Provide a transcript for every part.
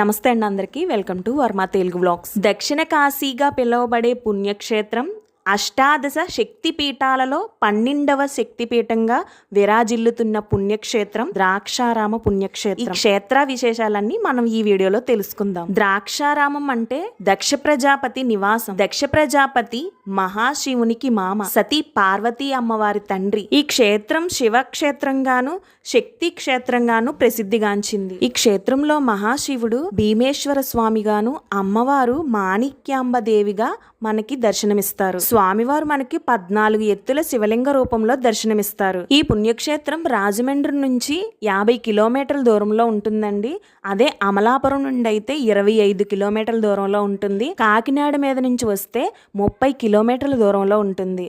నమస్తే అండి అందరికీ. Welcome to Varma Telugu vlogs. దక్షిణ కాశీగా పిలువబడే పుణ్యక్షేత్రం అష్టాదశ శక్తిపీఠాలలో పన్నెండవ శక్తిపీఠంగా విరాజిల్లుతున్న పుణ్యక్షేత్రం ద్రాక్షారామ పుణ్యక్షేత్రం. ఈ క్షేత్ర విశేషాలన్నీ మనం ఈ వీడియోలో తెలుసుకుందాం. ద్రాక్షారామం అంటే దక్ష ప్రజాపతి నివాసం. దక్ష ప్రజాపతి మహాశివునికి మామ. సతీ పార్వతీ అమ్మవారి తండ్రి. ఈ క్షేత్రం శివక్షేత్రంగాను శక్తి క్షేత్రంగాను ప్రసిద్ధిగాంచింది. ఈ క్షేత్రంలో మహాశివుడు భీమేశ్వర స్వామిగాను అమ్మవారు మాణిక్యాంబ దేవిగా మనకి దర్శనమిస్తారు. స్వామివారు మనకి పద్నాలుగు ఎత్తుల శివలింగ రూపంలో దర్శనమిస్తారు. ఈ పుణ్యక్షేత్రం రాజమండ్రి నుంచి యాభై కిలోమీటర్ల దూరంలో ఉంటుందండి. అదే అమలాపురం నుండి అయితే ఇరవై ఐదు కిలోమీటర్ల దూరంలో ఉంటుంది. కాకినాడ మీద నుంచి వస్తే ముప్పై కిలో కిలోమీటర్ల దూరంలో ఉంటుంది.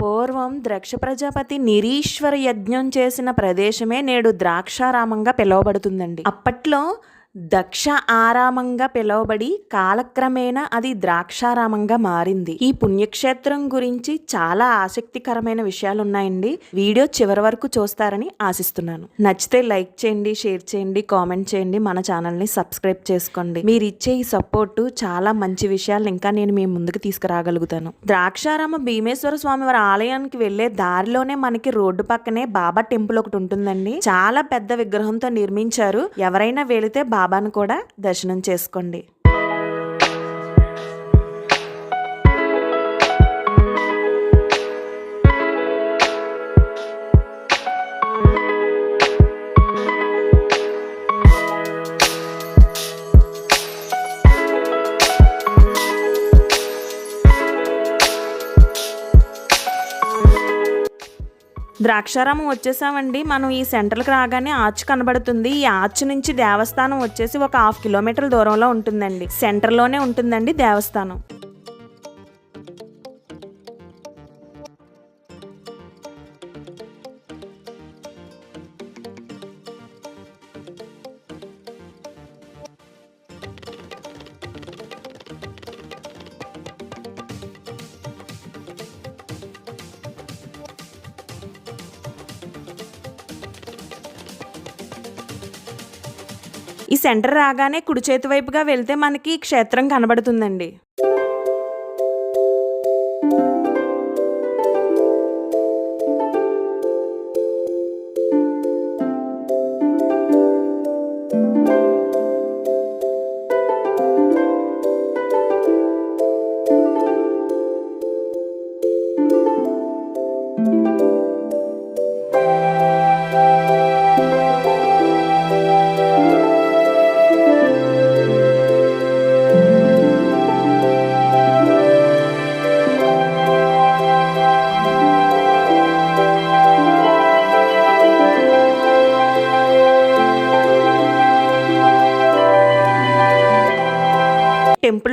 పూర్వం ద్రక్ష ప్రజాపతి నిరీశ్వర యజ్ఞం చేసిన ప్రదేశమే నేడు ద్రాక్షారామంగా పిలువబడుతుందండి. అప్పట్లో దక్ష ఆరామంగా పిలువబడి కాలక్రమేణా అది ద్రాక్షారామంగా మారింది. ఈ పుణ్యక్షేత్రం గురించి చాలా ఆసక్తికరమైన విషయాలు ఉన్నాయండి వీడియో చివరి వరకు చూస్తారని ఆశిస్తున్నాను. నచ్చితే లైక్ చేయండి షేర్ చేయండి కామెంట్ చేయండి మన ఛానల్ని సబ్స్క్రైబ్ చేసుకోండి. మీరు ఇచ్చే ఈ సపోర్టు చాలా మంచి విషయాలు ఇంకా నేను మీ ముందుకు తీసుకురాగలుగుతాను. ద్రాక్షారామ భీమేశ్వర స్వామి వారి ఆలయానికి వెళ్ళే దారిలోనే మనకి రోడ్డు పక్కనే బాబా టెంపుల్ ఒకటి ఉంటుందండి. చాలా పెద్ద విగ్రహంతో నిర్మించారు. ఎవరైనా వెళితే బాబాను కూడా దర్శనం చేసుకోండి. ద్రాక్షారామం వచ్చేసామండి. మనం ఈ సెంటర్కి రాగానే ఆర్చ్ కనబడుతుంది. ఈ ఆర్చ్ నుంచి దేవస్థానం వచ్చేసి ఒక హాఫ్ కిలోమీటర్ దూరంలో ఉంటుందండి. సెంటర్లోనే ఉంటుందండి దేవస్థానం. ఈ సెంటర్ రాగానే కుడి చేతి వైపుగా వెళ్తే మనకి క్షేత్రం కనబడుతుందండి.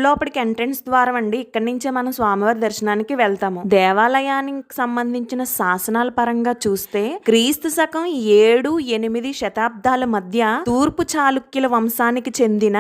లోపలికి ఎంట్రన్స్ ద్వారం అండి. ఇక్కడి నుంచే మనం స్వామివారి దర్శనానికి వెళ్తాము. దేవాలయానికి సంబంధించిన శాసనాల పరంగా చూస్తే క్రీస్తు శకం ఏడు ఎనిమిది శతాబ్దాల మధ్య తూర్పు చాళుక్యుల వంశానికి చెందిన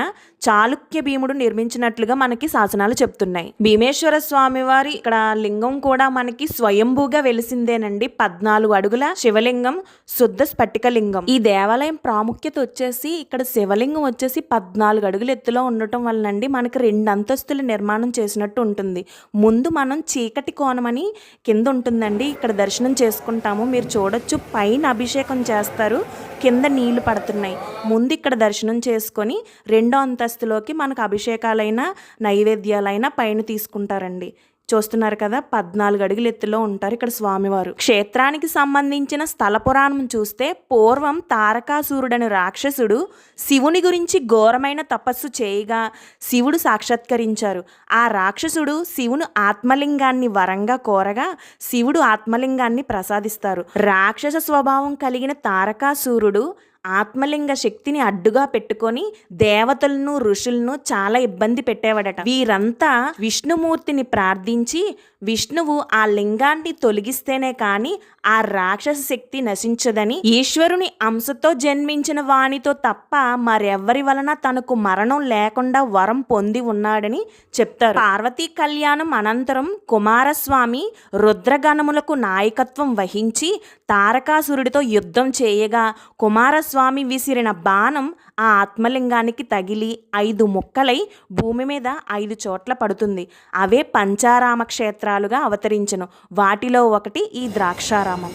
చాళుక్య భీముడు నిర్మించినట్లుగా మనకి శాసనాలు చెప్తున్నాయి. భీమేశ్వర స్వామి వారి ఇక్కడ లింగం కూడా మనకి స్వయంభూగా వెలిసిందేనండి. పద్నాలుగు అడుగుల శివలింగం శుద్ధ స్ఫటిక లింగం. ఈ దేవాలయం ప్రాముఖ్యత వచ్చేసి ఇక్కడ శివలింగం వచ్చేసి పద్నాలుగు అడుగుల ఎత్తులో ఉండటం వలనండి మనకి రెండు అంతస్తుల నిర్మాణం చేసినట్టు ఉంటుంది. ముందు మనం చీకటి కోణమని కింద ఉంటుందండి. ఇక్కడ దర్శనం చేసుకుంటాము. మీరు చూడొచ్చు పైన అభిషేకం చేస్తారు. కింద నీళ్ళు పడుతున్నాయి. ముందు ఇక్కడ దర్శనం చేసుకొని రెండో అంతస్తు అంతస్తులోకి మనకు అభిషేకాలైన నైవేద్యాలైన పైన తీసుకుంటారండి. చూస్తున్నారు కదా పద్నాలుగు అడుగుల ఎత్తులో ఉంటారు ఇక్కడ స్వామివారు. క్షేత్రానికి సంబంధించిన స్థల పురాణం చూస్తే పూర్వం తారకాసురుడని రాక్షసుడు శివుని గురించి ఘోరమైన తపస్సు చేయగా శివుడు సాక్షాత్కరించారు. ఆ రాక్షసుడు శివుని ఆత్మలింగాన్ని వరంగా కోరగా శివుడు ఆత్మలింగాన్ని ప్రసాదిస్తారు. రాక్షస స్వభావం కలిగిన తారకాసురుడు ఆత్మలింగ శక్తిని అడ్డుగా పెట్టుకొని దేవతలను ఋషులను చాలా ఇబ్బంది పెట్టేవాడట. వీరంతా విష్ణుమూర్తిని ప్రార్థించి విష్ణువు ఆ లింగాన్ని తొలగిస్తేనే కాని ఆ రాక్షస శక్తి నశించదని ఈశ్వరుని అంశతో జన్మించిన వానితో తప్ప మరెవ్వరి వలన తనకు మరణం లేకుండా వరం పొంది ఉన్నాడని చెప్తారు. పార్వతీ కళ్యాణం అనంతరం కుమారస్వామి రుద్రగణములకు నాయకత్వం వహించి తారకాసురుడితో యుద్ధం చేయగా కుమారస్వామి స్వామి విసిరిన బాణం ఆ ఆత్మలింగానికి తగిలి ఐదు ముక్కలై భూమి మీద ఐదు చోట్ల పడుతుంది. అవే పంచారామ క్షేత్రాలుగా అవతరించను. వాటిలో ఒకటి ఈ ద్రాక్షారామం.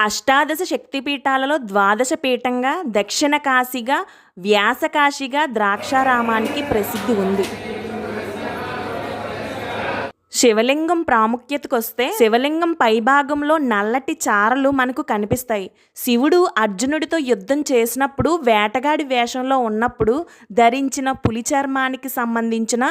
అష్టాదశ శక్తిపీఠాలలో ద్వాదశ పీఠంగా దక్షిణ కాశీగా వ్యాసకాశిగా ద్రాక్షారామానికి ప్రసిద్ధి ఉంది. శివలింగం ప్రాముఖ్యతకు వస్తే శివలింగం పైభాగంలో నల్లటి చారలు మనకు కనిపిస్తాయి. శివుడు అర్జునుడితో యుద్ధం చేసినప్పుడు వేటగాడి వేషంలో ఉన్నప్పుడు ధరించిన పులి చర్మానికి సంబంధించిన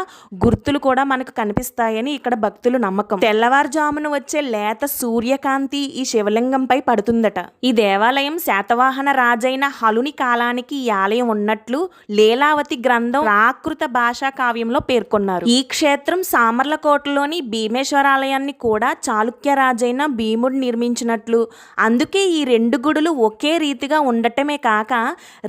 గుర్తులు కూడా మనకు కనిపిస్తాయని ఇక్కడ భక్తులు నమ్మకం. తెల్లవారుజామున వచ్చే లేత సూర్యకాంతి ఈ శివలింగంపై పడుతుందట. ఈ దేవాలయం శాతవాహన రాజైన హలుని కాలానికి ఈ ఆలయం ఉన్నట్లు లీలావతి గ్రంథం ప్రాకృత భాషా కావ్యంలో పేర్కొన్నారు. ఈ క్షేత్రం సామర్లకోటలోని భీమేశ్వరాలయాన్ని కూడా చాళుక్య రాజైన భీముడు నిర్మించినట్లు. అందుకే ఈ రెండు గుడులు ఒకే రీతిగా ఉండటమే కాక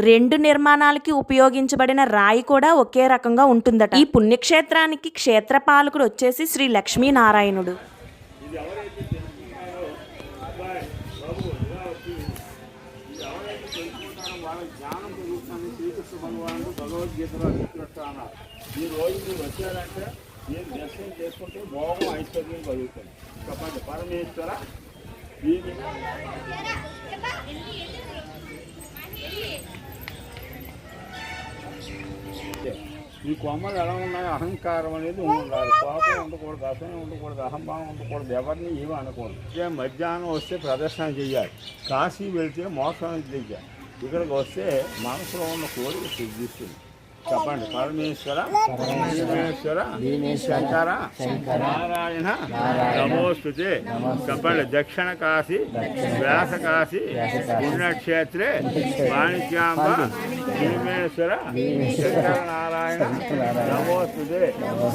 రెండు నిర్మాణాలకి ఉపయోగించబడిన రాయి కూడా ఒకే రకంగా ఉంటుందట. ఈ పుణ్యక్షేత్రానికి క్షేత్రపాలకుడు వచ్చేసి శ్రీ లక్ష్మీనారాయణుడు. భగవద్గీతలో చెప్పినట్టు అన్నారు ఈ రోజు మీరు వచ్చారంటే మీరు దర్శనం చేసుకుంటే భోగం ఐశ్వర్యం కలుగుతుంది. చెప్పండి పరమేశ్వర దీని ఈ కొమ్మలు ఎలా ఉన్నాయి అహంకారం అనేది ఉండాలి. కోపం ఉండకూడదు అసహ్యం ఉండకూడదు అహంభావం ఉండకూడదు ఎవరిని ఏమి అనకూడదు. ఇదే మధ్యాహ్నం వస్తే ప్రదర్శన చేయాలి. కాశీ వెళ్తే మోక్షానికి దిగాలి. ఇక్కడికి వస్తే మనసులో ఉన్న కోరిక సిద్ధిస్తుంది. చెప్పండి. పరమేశ్వర పరమేశ్వర శంకర నారాయణ నమోస్తుతే చెప్పండి. దక్షిణ కాశీ వ్యాస కాశీ పుణ్యక్షేత్రే వాణిజ్యాంబ భీమేశ్వర శంకర నారాయణ నమోస్తుతే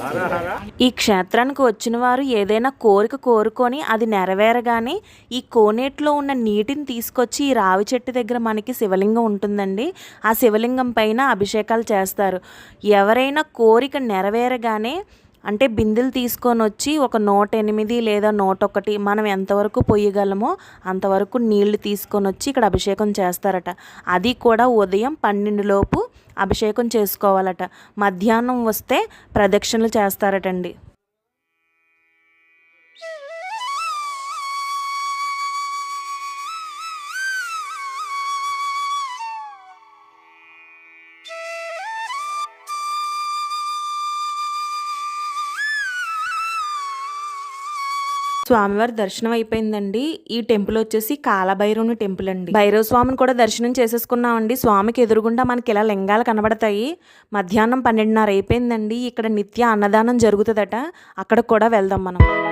హరహర ఈ క్షేత్రానికి వచ్చిన వారు ఏదైనా కోరిక కోరుకొని అది నెరవేరగానే ఈ కోనేటిలో ఉన్న నీటిని తీసుకొచ్చి ఈ రావి చెట్టు దగ్గర మనకి శివలింగం ఉంటుందండి. ఆ శివలింగం పైన అభిషేకాలు చేస్తారు. ఎవరైనా కోరిక నెరవేరగానే అంటే బిందెలు తీసుకొని వచ్చి ఒక నూట ఎనిమిది లేదా నూట ఒకటి మనం ఎంతవరకు పొయ్యగలమో అంతవరకు నీళ్ళు తీసుకొని వచ్చి ఇక్కడ అభిషేకం చేస్తారట. అది కూడా ఉదయం పన్నెండు లోపు అభిషేకం చేసుకోవాలట. మధ్యాహ్నం వస్తే ప్రదక్షిణలు చేస్తారటండి. స్వామివారి దర్శనం అయిపోయిందండి. ఈ టెంపుల్ వచ్చేసి కాలభైరవుని టెంపుల్ అండి. భైరవ స్వామిని కూడా దర్శనం చేసేసుకున్నామండి. స్వామికి ఎదురుగుండా మనకి ఇలా లింగాలు కనబడతాయి. మధ్యాహ్నం పన్నెండున్నర అయిపోయిందండి. ఇక్కడ నిత్య అన్నదానం జరుగుతుందట. అక్కడ కూడా వెళ్దాం మనం.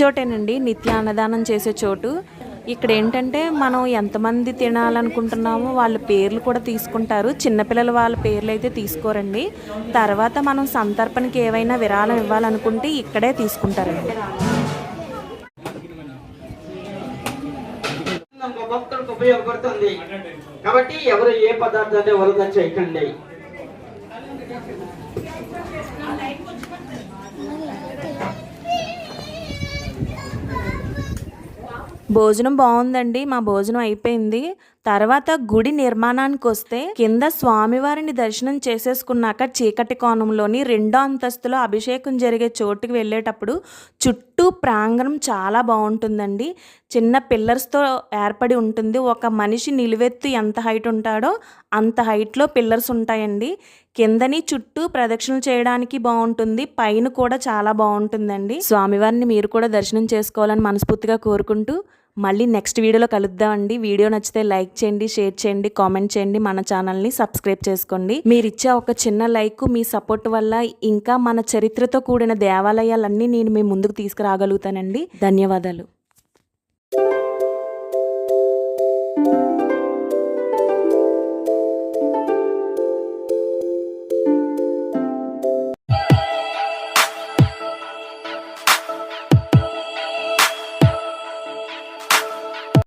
చోటేనండి. నిత్య అన్నదానం చేసే చోటు. ఇక్కడ ఏంటంటే మనం ఎంతమంది తినాలనుకుంటున్నామో వాళ్ళ పేర్లు కూడా తీసుకుంటారు. చిన్నపిల్లలు వాళ్ళ పేర్లు అయితే తీసుకోరండి. తర్వాత మనం సంతర్పణకి ఏవైనా విరాళం ఇవ్వాలనుకుంటే ఇక్కడే తీసుకుంటారండి. భక్తులకు ఉపయోగపడుతుంది. కాబట్టి ఎవరు ఏ పదార్థాన్ని వృధా చేయకండి భోజనం బాగుందండి మా భోజనం అయిపోయింది. తర్వాత గుడి నిర్మాణానికి వస్తే కింద స్వామివారిని దర్శనం చేసేసుకున్నాక చీకటి కోణంలోని రెండో అంతస్తులో అభిషేకం జరిగే చోటుకి వెళ్ళేటప్పుడు చుట్టూ ప్రాంగణం చాలా బాగుంటుందండి. చిన్న పిల్లర్స్తో ఏర్పడి ఉంటుంది. ఒక మనిషి నిలువెత్తు ఎంత హైట్ ఉంటాడో అంత హైట్లో పిల్లర్స్ ఉంటాయండి. కిందని చుట్టూ ప్రదక్షిణలు చేయడానికి బాగుంటుంది. పైన కూడా చాలా బాగుంటుందండి. స్వామివారిని మీరు కూడా దర్శనం చేసుకోవాలని మనస్ఫూర్తిగా కోరుకుంటూ మళ్ళీ నెక్స్ట్ వీడియోలో కలుద్దామండి వీడియో నచ్చితే లైక్ చేయండి షేర్ చేయండి కామెంట్ చేయండి మన ఛానల్ని సబ్స్క్రైబ్ చేసుకోండి. మీరు ఇచ్చే ఒక చిన్న లైక్ మీ సపోర్ట్ వల్ల ఇంకా మన చరిత్రతో కూడిన దేవాలయాలన్నీ నేను మీ ముందుకు తీసుకురాగలుగుతానండి. ధన్యవాదాలు.